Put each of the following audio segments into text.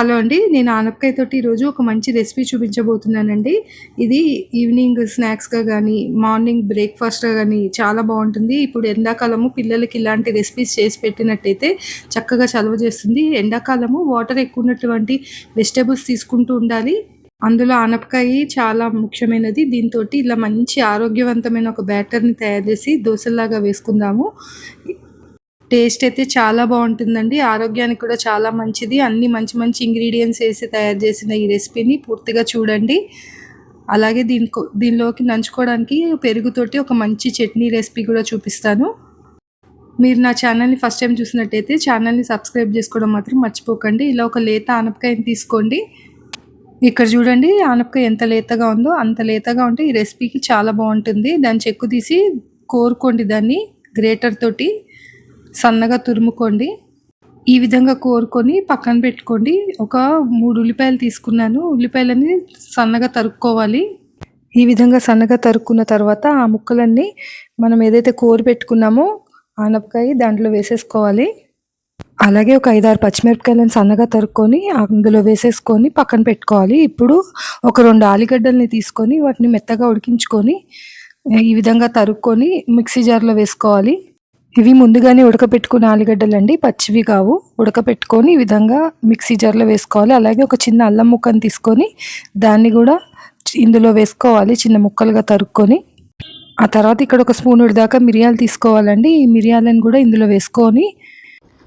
Hello అండి నేను ఆనపకాయ తోటి ఈరోజు ఒక మంచి రెసిపీ చూపించబోతున్నానండి. ఇది ఈవినింగ్ స్నాక్స్గా కానీ మార్నింగ్ బ్రేక్ఫాస్ట్గా కానీ చాలా బాగుంటుంది. ఇప్పుడు ఎండాకాలము పిల్లలకి ఇలాంటి రెసిపీస్ చేసి పెట్టినట్టయితే చక్కగా చలువ చేస్తుంది. ఎండాకాలము వాటర్ ఎక్కువ ఉన్నటువంటి వెజిటేబుల్స్ తీసుకుంటూ ఉండాలి. అందులో ఆనపకాయ చాలా ముఖ్యమైనది. దీంతో ఇలా మంచి ఆరోగ్యవంతమైన ఒక బ్యాటర్ని తయారు చేసి దోశలాగా వేసుకుందాము. టేస్ట్ అయితే చాలా బాగుంటుందండి. ఆరోగ్యానికి కూడా చాలా మంచిది. అన్ని మంచి మంచి ఇంగ్రీడియంట్స్ వేసి తయారు చేసిన ఈ రెసిపీని పూర్తిగా చూడండి. అలాగే దీనికో దీనిలోకి నంచుకోవడానికి పెరుగుతోటి ఒక మంచి చట్నీ రెసిపీ కూడా చూపిస్తాను. మీరు నా ఛానల్ని ఫస్ట్ టైం చూసినట్టయితే ఛానల్ని సబ్స్క్రైబ్ చేసుకోవడం మాత్రం మర్చిపోకండి. ఇలా ఒక లేత ఆనపకాయని తీసుకోండి. ఇక్కడ చూడండి ఆనపకాయ ఎంత లేతగా ఉందో అంత లేతగా ఉంటే ఈ రెసిపీకి చాలా బాగుంటుంది. దాన్ని చెక్కు తీసి కోరుకోండి దాన్ని గ్రేటర్ తోటి. సన్నగా తురుముకోండి. ఈ విధంగా కోరుకొని పక్కన పెట్టుకోండి. ఒక మూడు ఉల్లిపాయలు తీసుకున్నాను. ఉల్లిపాయలని సన్నగా తరుక్కోవాలి. ఈ విధంగా సన్నగా తరుక్కున్న తర్వాత ఆ ముక్కలన్నీ మనం ఏదైతే కోరి పెట్టుకున్నామో ఆనపకాయ దాంట్లో వేసేసుకోవాలి. అలాగే ఒక ఐదారు పచ్చిమిరపకాయలను సన్నగా తరుక్కొని అందులో వేసేసుకొని పక్కన పెట్టుకోవాలి. ఇప్పుడు ఒక రెండు ఆలుగడ్డల్ని తీసుకొని వాటిని మెత్తగా ఉడికించుకొని ఈ విధంగా తరుక్కొని మిక్సీ జార్లో వేసుకోవాలి. ఇవి ముందుగానే ఉడకపెట్టుకున్న ఆలుగడ్డలు అండి పచ్చివి కావు. ఉడకపెట్టుకొని ఈ విధంగా మిక్సీ జార్లో వేసుకోవాలి. అలాగే ఒక చిన్న అల్లం ముక్కను తీసుకొని దాన్ని కూడా ఇందులో వేసుకోవాలి చిన్న ముక్కలుగా తరుక్కొని. ఆ తర్వాత ఇక్కడ ఒక స్పూన్ దాకా మిరియాలు తీసుకోవాలండి. ఈ మిరియాలను కూడా ఇందులో వేసుకొని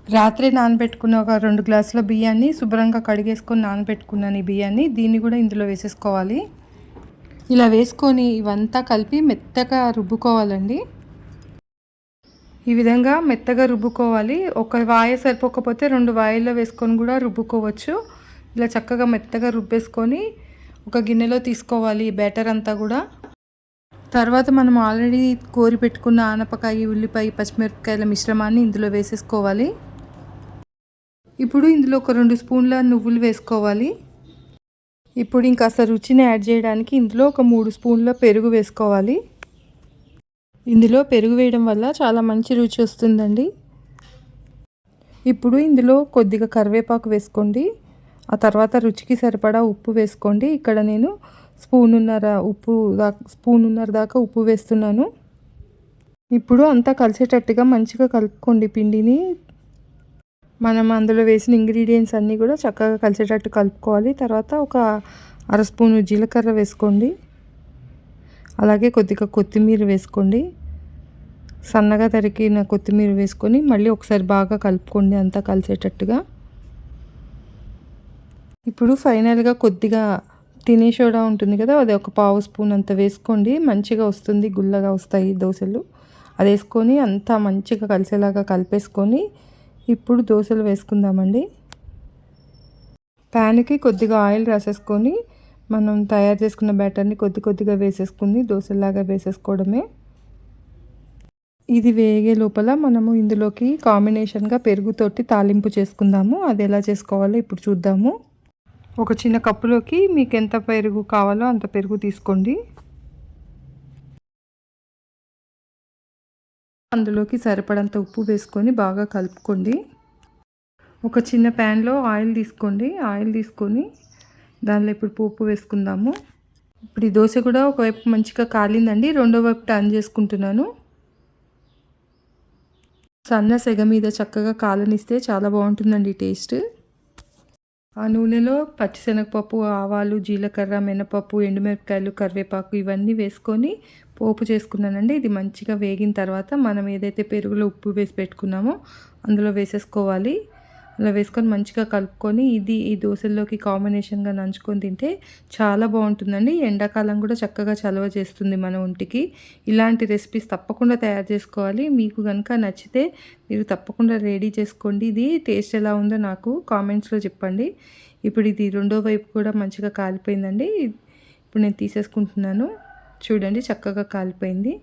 రాత్రి నానబెట్టుకున్న ఒక రెండు గ్లాసుల బియ్యాన్ని శుభ్రంగా కడిగేసుకొని నానబెట్టుకున్నాను ఈ బియ్యాన్ని. దీన్ని కూడా ఇందులో వేసేసుకోవాలి. ఇలా వేసుకొని ఇవంతా కలిపి మెత్తగా రుబ్బుకోవాలండి. ఈ విధంగా మెత్తగా రుబ్బుకోవాలి. ఒక వాయ సరిపోకపోతే రెండు వాయిల్లో వేసుకొని కూడా రుబ్బుకోవచ్చు. ఇలా చక్కగా మెత్తగా రుబ్బేసుకొని ఒక గిన్నెలో తీసుకోవాలి బ్యాటర్ అంతా కూడా. తర్వాత మనం ఆల్రెడీ కోరి పెట్టుకున్న ఆనపకాయ ఉల్లిపాయ పచ్చిమిరపకాయల మిశ్రమాన్ని ఇందులో వేసేసుకోవాలి. ఇప్పుడు ఇందులో ఒక రెండు స్పూన్ల నువ్వులు వేసుకోవాలి. ఇప్పుడు ఇంకాస్త రుచిని యాడ్ చేయడానికి ఇందులో ఒక మూడు స్పూన్ల పెరుగు వేసుకోవాలి. ఇందులో పెరుగు వేయడం వల్ల చాలా మంచి రుచి వస్తుందండి. ఇప్పుడు ఇందులో కొద్దిగా కరివేపాకు వేసుకోండి. ఆ తర్వాత రుచికి సరిపడా ఉప్పు వేసుకోండి. ఇక్కడ నేను స్పూనున్నర ఉప్పు దాకా స్పూనున్నర దాకా ఉప్పు వేస్తున్నాను. ఇప్పుడు అంతా కలిసేటట్టుగా మంచిగా కలుపుకోండి పిండిని. మనం అందులో వేసిన ఇంగ్రీడియంట్స్ అన్నీ కూడా చక్కగా కలిసేటట్టు కలుపుకోవాలి. తర్వాత ఒక అర స్పూను జీలకర్ర వేసుకోండి. అలాగే కొద్దిగా కొత్తిమీర వేసుకోండి. సన్నగా తరిగిన కొత్తిమీర వేసుకొని మళ్ళీ ఒకసారి బాగా కలుపుకోండి అంతా కలిసేటట్టుగా. ఇప్పుడు ఫైనల్గా కొద్దిగా తినే సోడా ఉంటుంది కదా అది ఒక పావు స్పూన్ అంత వేసుకోండి. మంచిగా వస్తుంది గుల్లగా వస్తాయి దోశలు. అది వేసుకొని అంతా మంచిగా కలిసేలాగా కలిపేసుకొని ఇప్పుడు దోశలు వేసుకుందామండి. ప్యాన్కి కొద్దిగా ఆయిల్ రాసేసుకొని మనం తయారు చేసుకున్న బ్యాటర్ని కొద్ది కొద్దిగా వేసేసుకుని దోశలాగా వేసేసుకోవడమే. ఇది వేగే లోపల మనము ఇందులోకి కాంబినేషన్గా పెరుగుతోటి తాలింపు చేసుకుందాము. అది ఎలా చేసుకోవాలో ఇప్పుడు చూద్దాము. ఒక చిన్న కప్పులోకి మీకు ఎంత పెరుగు కావాలో అంత పెరుగు తీసుకోండి. అందులోకి సరిపడంత ఉప్పు వేసుకొని బాగా కలుపుకోండి. ఒక చిన్న ప్యాన్లో ఆయిల్ తీసుకోండి. ఆయిల్ తీసుకొని దానిలో ఇప్పుడు పోపు వేసుకుందాము. ఇప్పుడు ఈ దోశ కూడా ఒకవైపు మంచిగా కాలిందండి రెండో వైపు టర్న్ చేసుకుంటున్నాను. సన్న సెగ మీద చక్కగా కాలనిస్తే చాలా బాగుంటుందండి టేస్ట్. ఆ నూనెలో పచ్చిశనగపప్పు ఆవాలు జీలకర్ర మినపప్పు ఎండుమిరపకాయలు కరివేపాకు ఇవన్నీ వేసుకొని పోపు చేసుకున్నానండి. ఇది మంచిగా వేగిన తర్వాత మనం ఏదైతే పెరుగులో ఉప్పు వేసి పెట్టుకున్నామో అందులో వేసేసుకోవాలి. అలా వేసుకొని మంచిగా కలుపుకొని ఇది ఈ దోశల్లోకి కాంబినేషన్గా నంచుకొని తింటే చాలా బాగుంటుందండి. ఎండాకాలం కూడా చక్కగా చలవ చేస్తుంది మన ఒంటికి. ఇలాంటి రెసిపీస్ తప్పకుండా తయారు చేసుకోవాలి. మీకు కనుక నచ్చితే మీరు తప్పకుండా రెడీ చేసుకోండి. ఇది టేస్ట్ ఎలా ఉందో నాకు కామెంట్స్లో చెప్పండి. ఇప్పుడు ఇది రెండో వైపు కూడా మంచిగా కాలిపోయిందండి. ఇప్పుడు నేను తీసేసుకుంటున్నాను. చూడండి చక్కగా కాలిపోయింది.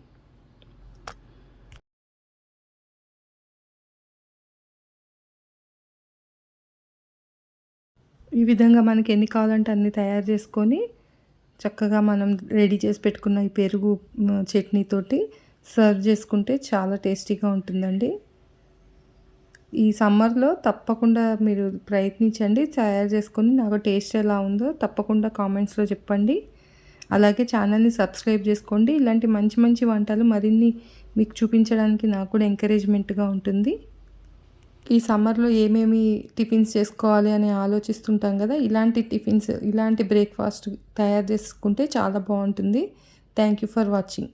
ఈ విధంగా మనకి ఎన్ని కావాలంటే అన్ని తయారు చేసుకొని చక్కగా మనం రెడీ చేసి పెట్టుకున్న ఈ పెరుగు చట్నీతోటి సర్వ్ చేసుకుంటే చాలా టేస్టీగా ఉంటుందండి. ఈ సమ్మర్లో తప్పకుండా మీరు ప్రయత్నించండి తయారు చేసుకొని నాకు టేస్ట్ ఎలా ఉందో తప్పకుండా కామెంట్స్లో చెప్పండి. అలాగే ఛానల్ని సబ్స్క్రైబ్ చేసుకోండి. ఇలాంటి మంచి మంచి వంటలు మరిన్ని మీకు చూపించడానికి నాకు కూడా ఎంకరేజ్మెంట్గా ఉంటుంది. ఈ సమ్మర్లో ఏమేమి టిఫిన్స్ చేసుకోవాలి అని ఆలోచిస్తుంటాం కదా ఇలాంటి టిఫిన్స్ ఇలాంటి బ్రేక్ఫాస్ట్ తయారు చేసుకుంటే చాలా బాగుంటుంది. Thank you for watching.